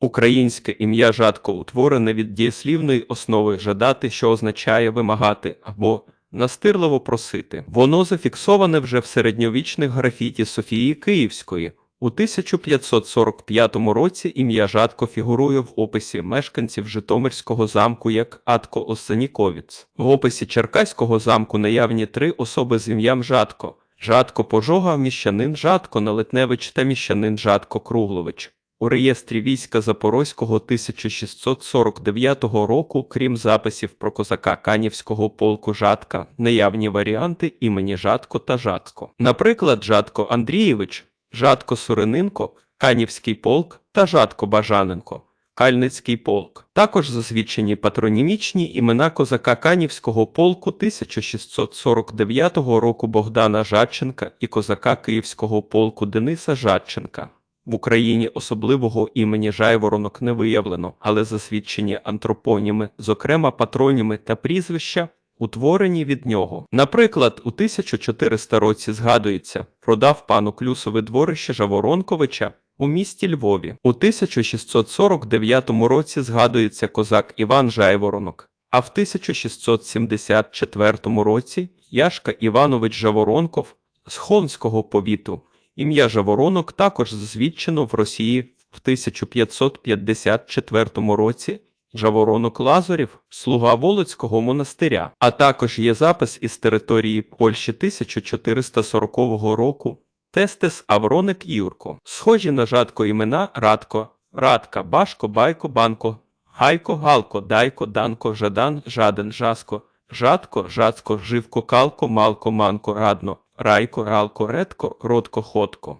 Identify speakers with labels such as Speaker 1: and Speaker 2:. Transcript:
Speaker 1: Українське ім'я жадко утворене від дієслівної основи жадати, що означає вимагати або настирливо просити. Воно зафіксоване вже в середньовічних графіті Софії Київської. У 1545 році ім'я Жадко фігурує в описі мешканців Житомирського замку як Атко Осаніковіц. В описі Черкаського замку наявні три особи з ім'ям Жадко. Жадко Пожога, міщанин Жадко Налетневич та міщанин Жадко Круглович. У реєстрі війська Запорозького 1649 року, крім записів про козака Канівського полку Жадка, наявні варіанти імені Жадко та Жадко. Наприклад, Жадко Андрієвич, Жадко Суриненко, Канівський полк та Жадко Бажаненко. Кальницький полк. Також засвідчені патронімічні імена козака Канівського полку 1649 року Богдана Жадченка і козака Київського полку Дениса Жадченка. В Україні особливого імені Жайворонок не виявлено, але засвідчені антропоніми, зокрема патроніми та прізвища, утворені від нього. Наприклад, у 1400 році згадується, продав пану Клюсове дворище Жаворонковича у місті Львові. У 1649 році згадується козак Іван Жайворонок, а в 1674 році Яшка Іванович Жаворонков з Холмського повіту. Ім'я Жаворонок також засвідчено в Росії в 1554 році. Жаворонок Лазарів, слуга Волоцького монастиря, а також є запис із території Польщі 1440 року. Тестес Авроник Юрко. Схожі на жадко імена Радко, Радка, Башко, Байко, Банко, Гайко, Галко, Дайко, Данко, Жадан, Жаден, Жаско, Жадко, Жацко, Живко, Калко, Малко, Манко, Радно, Райко, Ралко, Редко, Родко, Ходко.